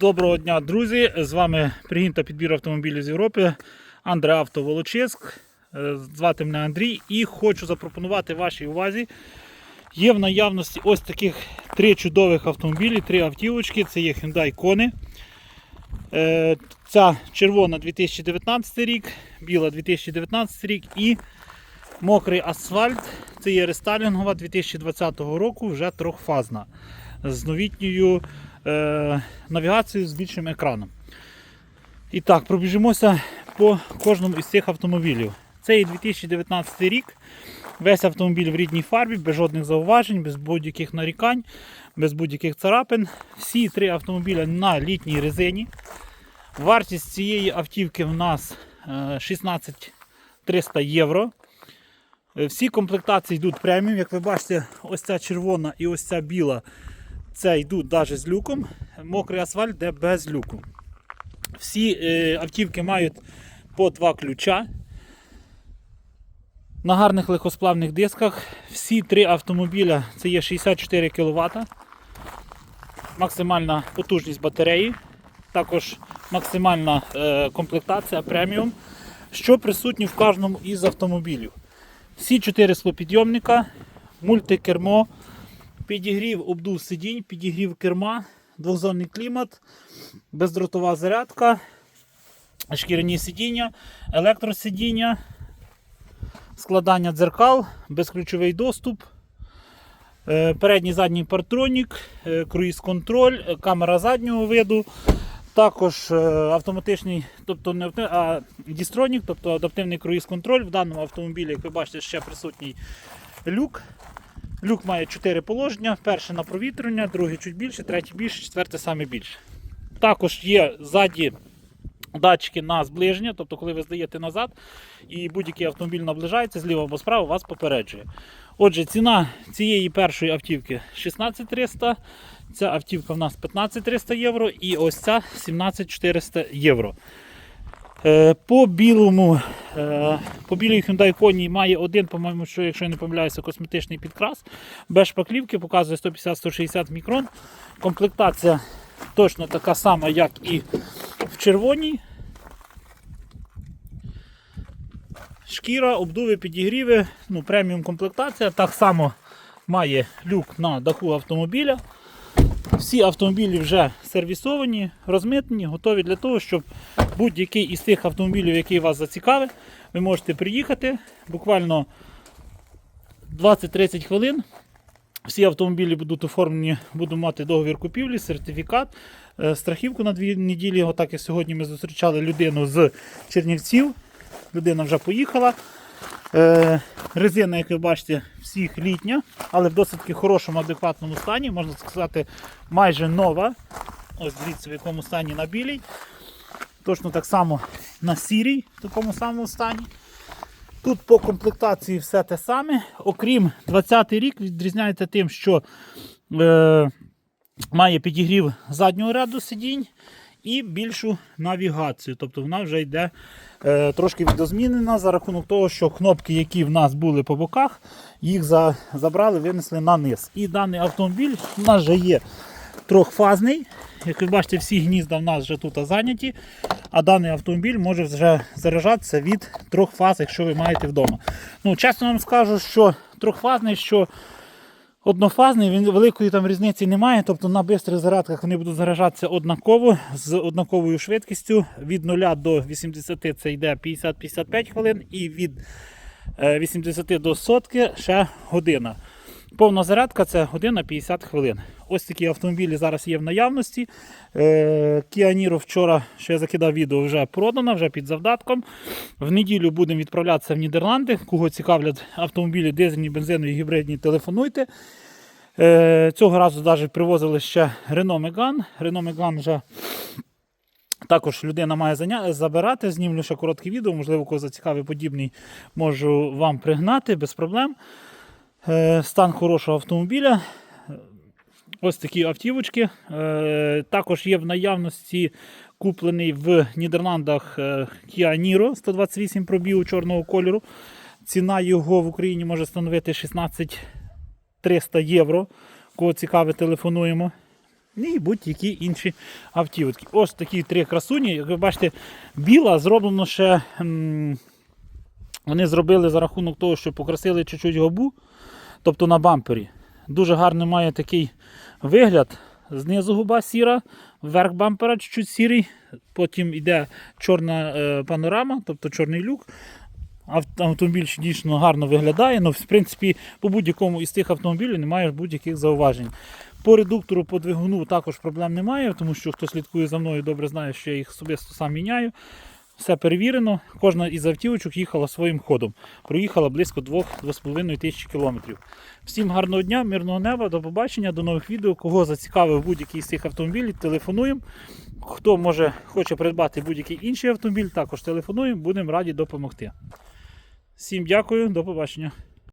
Доброго дня, друзі! З вами пригін та підбір автомобілів з Європи. Андре Авто Волочиск. Е, Звати мене Андрій і хочу запропонувати вашій увазі. Є в наявності ось таких три чудових автомобілі, три автівочки. Це є Hyundai Kona. Е, Ця червона 2019 рік, біла 2019 рік і мокрий асфальт. Це є рестайлінгова 2020 року, вже трьохфазна. З новітньою е, навігацією з більшим екраном. І так, пробіжимося по кожному із цих автомобілів. Це і 2019 рік. Весь автомобіль в рідній фарбі, без жодних зауважень, без будь-яких нарікань, без будь-яких царапин. Всі три автомобіля на літній резині. Вартість цієї автівки в нас е, 16 300 євро. Е, Всі комплектації йдуть преміум. Як ви бачите, ось ця червона і ось ця біла. Це йдуть навіть з люком. Мокрий асфальт де без люку. Всі е, автівки мають по два ключа. На гарних легкосплавних дисках. Всі три автомобіля це є 64 кВт. Максимальна потужність батареї. Також максимальна е, комплектація преміум, що присутні в кожному із автомобілів. Всі чотири склопідйомника, мультикермо, підігрів обдув сидінь, підігрів керма, двохзонний клімат, бездротова зарядка, шкіряні сидіння, електросидіння, складання дзеркал, безключовий доступ, е, передній задній партронік, е, круїз-контроль, е, камера заднього виду. Також автоматичний, тобто не а дістронік, тобто адаптивний круїз-контроль. В даному автомобілі, як ви бачите, ще присутній люк. Люк має 4 положення. Перше на провітрювання, друге чуть більше, третє більше, четверте саме більше. Також є ззаді датчики на зближення, тобто коли ви здаєте назад і будь-який автомобіль наближається зліва або справа, вас попереджує. Отже, ціна цієї першої автівки 16300, ця автівка в нас 15300 євро і ось ця 17400 євро. Е, По білому, е, по білій Hyundai Kona має один, по-моєму, що, якщо я не помиляюся, косметичний підкрас. Без шпаклівки, показує 150-160 мікрон. Комплектація точно така сама, як і в червоній. Шкіра, обдуви, підігріви, ну, преміум комплектація. Так само має люк на даху автомобіля. Всі автомобілі вже сервісовані, розмитнені, готові для того, щоб будь-який із тих автомобілів, який вас зацікавить, ви можете приїхати буквально 20-30 хвилин. Всі автомобілі будуть оформлені, будуть мати договір купівлі, сертифікат, е, страхівку на дві неділі. Отак як сьогодні ми зустрічали людину з Чернівців. Людина вже поїхала. Е, резина, як ви бачите, всіх літня, але в досить хорошому, адекватному стані, можна сказати, майже нова. Ось дивіться, в якому стані на білій. Точно так само на сірій, в такому самому стані. Тут по комплектації все те саме. Окрім 20-й рік, відрізняється тим, що е, має підігрів заднього ряду сидінь і більшу навігацію. Тобто вона вже йде е, трошки відозмінена за рахунок того, що кнопки, які в нас були по боках, їх за, забрали, винесли на низ. І даний автомобіль у нас вже є трьохфазний. Як ви бачите, всі гнізда в нас вже тут зайняті, а даний автомобіль може вже заряджатися від трьох фаз, якщо ви маєте вдома. Ну, Чесно вам скажу, що трьохфазний, що однофазний, він великої там різниці немає. Тобто на бистрих зарядках вони будуть заряджатися однаково з однаковою швидкістю. Від 0 до 80 це йде 50-55 хвилин, і від е, 80 до сотки ще година. Повна зарядка це година 50 хвилин. Ось такі автомобілі зараз є в наявності. Е, Kia Niro вчора, що я закидав відео, вже продана, вже під завдатком. В неділю будемо відправлятися в Нідерланди. Кого цікавлять автомобілі, дизельні, бензинові, гібридні, телефонуйте. Е, Цього разу навіть привозили ще Renault Megane. Renault Megane вже також людина має забирати. Знімлю ще коротке відео, можливо, кого зацікавий подібний, можу вам пригнати без проблем. Е, Стан хорошого автомобіля. Ось такі автівочки. Е, Також є в наявності куплений в Нідерландах е, Kia Niro 128 пробігу чорного кольору. Ціна його в Україні може становити 16 300 євро. Кого цікаве, телефонуємо. і будь-які інші автівки. Ось такі три красуні. Як ви бачите, біла зроблено ще. Вони зробили за рахунок того, що покрасили чуть-чуть гобу, тобто на бампері. Дуже гарно має такий вигляд. Знизу губа сіра, верх бампера чуть-чуть сірий, потім йде чорна е, панорама, тобто чорний люк. Автомобіль дійсно гарно виглядає, але в принципі по будь-якому із тих автомобілів немає будь-яких зауважень. По редуктору, по двигуну також проблем немає, тому що хто слідкує за мною, добре знає, що я їх особисто сам міняю. Все перевірено. Кожна із автівочок їхала своїм ходом. Проїхала близько 2-2,5 тисячі кілометрів. Всім гарного дня, мирного неба, до побачення, до нових відео. Кого зацікавив будь-який з цих автомобілів, телефонуємо. Хто може хоче придбати будь-який інший автомобіль, також телефонуємо, будемо раді допомогти. Всім дякую, до побачення.